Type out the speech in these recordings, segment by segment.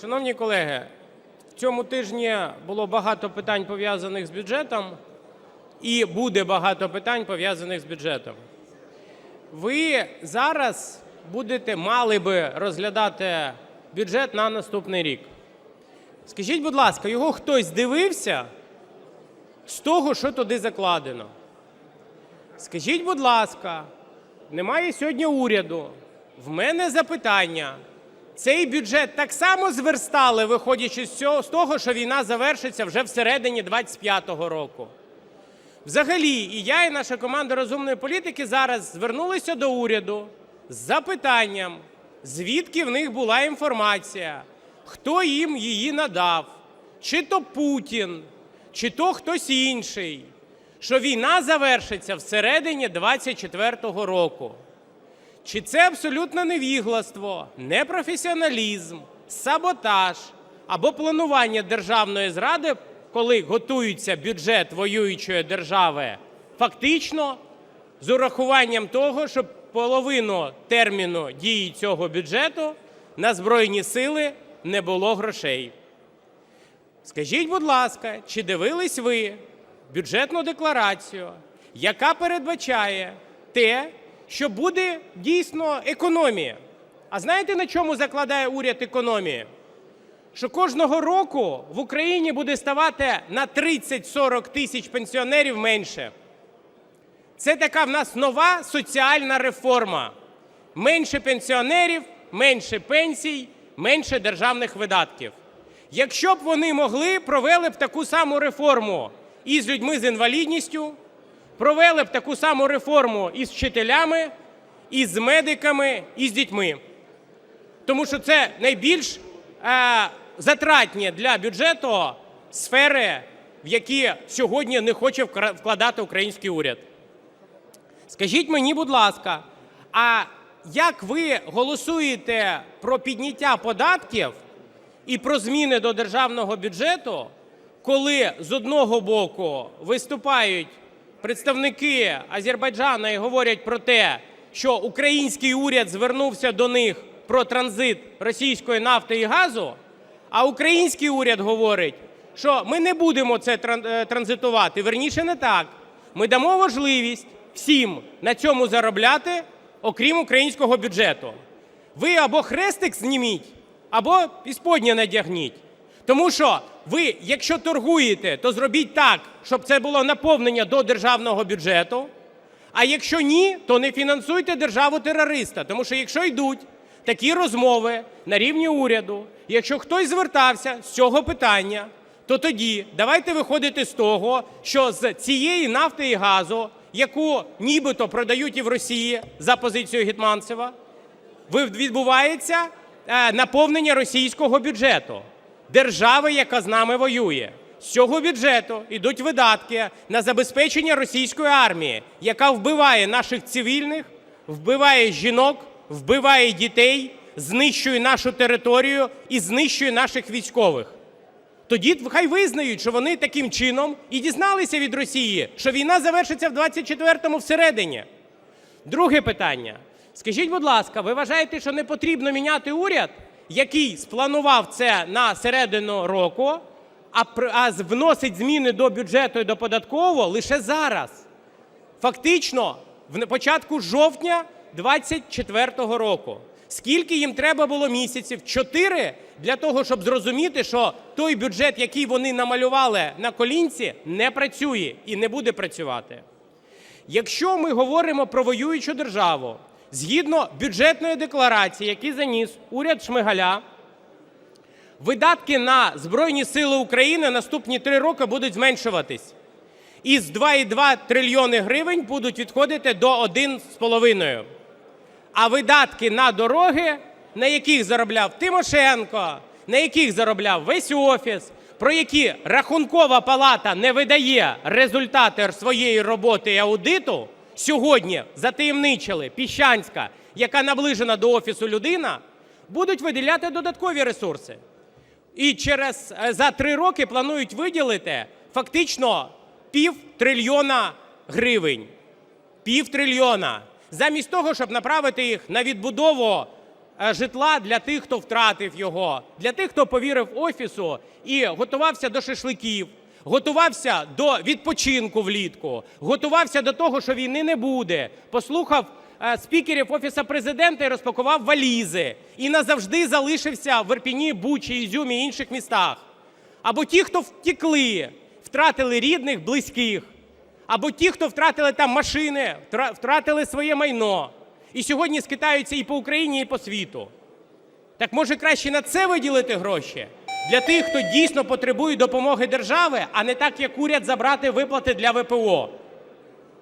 Шановні колеги, в цьому тижні було багато питань пов'язаних з бюджетом, і буде багато питань пов'язаних з бюджетом. Ви зараз будете, мали би розглядати бюджет на наступний рік. Скажіть, будь ласка, його хтось дивився з того, що туди закладено? Скажіть, будь ласка, немає сьогодні уряду. В мене запитання. Цей бюджет так само зверстали, виходячи з того, що війна завершиться вже всередині 25-го року. Взагалі, і я, і наша команда розумної політики зараз звернулися до уряду з запитанням, звідки в них була інформація, хто їм її надав, чи то Путін, чи то хтось інший, що війна завершиться всередині 24-го року. Чи це абсолютно невігластво, непрофесіоналізм, саботаж або планування державної зради, коли готується бюджет воюючої держави, фактично з урахуванням того, щоб половину терміну дії цього бюджету на Збройні сили не було грошей? Скажіть, будь ласка, чи дивились ви бюджетну декларацію, яка передбачає те, що буде дійсно економія? А знаєте, на чому закладає уряд економії? Що кожного року в Україні буде ставати на 30-40 тисяч пенсіонерів менше. Це така в нас нова соціальна реформа. Менше пенсіонерів, менше пенсій, менше державних видатків. Якщо б вони могли, провели б таку саму реформу і з людьми з інвалідністю, провели б таку саму реформу і з вчителями, і з медиками, і з дітьми. Тому що це найбільш е, затратні для бюджету сфери, в які сьогодні не хоче вкладати український уряд. Скажіть мені, будь ласка, а як ви голосуєте про підняття податків і про зміни до державного бюджету, коли з одного боку виступають представники Азербайджану і говорять про те, що український уряд звернувся до них про транзит російської нафти і газу, а український уряд говорить, що ми не будемо це е, транзитувати. Верніше не так. Ми дамо можливість всім на цьому заробляти, окрім українського бюджету. Ви або хрестик зніміть, або ісподня надягніть. Тому що ви, якщо торгуєте, то зробіть так, щоб це було наповнення до державного бюджету. А якщо ні, то не фінансуйте державу терориста. Тому що якщо йдуть такі розмови на рівні уряду, якщо хтось звертався з цього питання, то тоді давайте виходити з того, що з цієї нафти і газу, яку нібито продають і в Росії за позицією Гетманцева, відбувається е, наповнення російського бюджету, держави, яка з нами воює. З цього бюджету йдуть видатки на забезпечення російської армії, яка вбиває наших цивільних, вбиває жінок, вбиває дітей, знищує нашу територію і знищує наших військових. Тоді хай визнають, що вони таким чином і дізналися від Росії, що війна завершиться в 24-му всередині. Друге питання. Скажіть, будь ласка, ви вважаєте, що не потрібно міняти уряд, який спланував це на середину року, а, вносить зміни до бюджету і до податкового лише зараз? Фактично, в початку жовтня 24-го року. Скільки їм треба було місяців? Чотири для того, щоб зрозуміти, що той бюджет, який вони намалювали на колінці, не працює і не буде працювати. Якщо ми говоримо про воюючу державу, згідно бюджетної декларації, які заніс уряд Шмигаля, видатки на Збройні Сили України наступні три роки будуть зменшуватись. Із 2,2 трильйони гривень будуть відходити до 1,5. А видатки на дороги, на яких заробляв Тимошенко, на яких заробляв весь офіс, про які Рахункова палата не видає результати своєї роботи і аудиту, сьогодні затаємничили Піщанська, яка наближена до офісу людина, будуть виділяти додаткові ресурси. І через е, за три роки планують виділити фактично пів трильйона гривень. Пів трильйона. Замість того, щоб направити їх на відбудову е, житла для тих, хто втратив його, для тих, хто повірив офісу і готувався до шашликів, готувався до відпочинку влітку, готувався до того, що війни не буде. Послухав е, спікерів Офісу президента і розпакував валізи. І назавжди залишився в Ірпіні, Бучі, Ізюмі і інших містах. Або ті, хто втекли, втратили рідних, близьких, або ті, хто втратили там машини, втратили своє майно. І сьогодні скитаються і по Україні, і по світу. Так може краще на це виділити гроші? Для тих, хто дійсно потребує допомоги держави, а не так, як уряд забрати виплати для ВПО.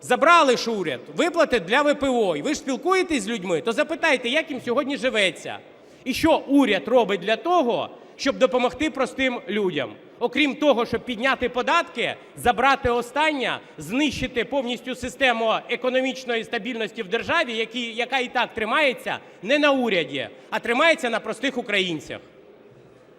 Забрали ж уряд, виплати для ВПО. І ви ж спілкуєтесь з людьми, то запитайте, як їм сьогодні живеться. І що уряд робить для того, щоб допомогти простим людям. Окрім того, щоб підняти податки, забрати останнє, знищити повністю систему економічної стабільності в державі, яка і так тримається не на уряді, а тримається на простих українцях.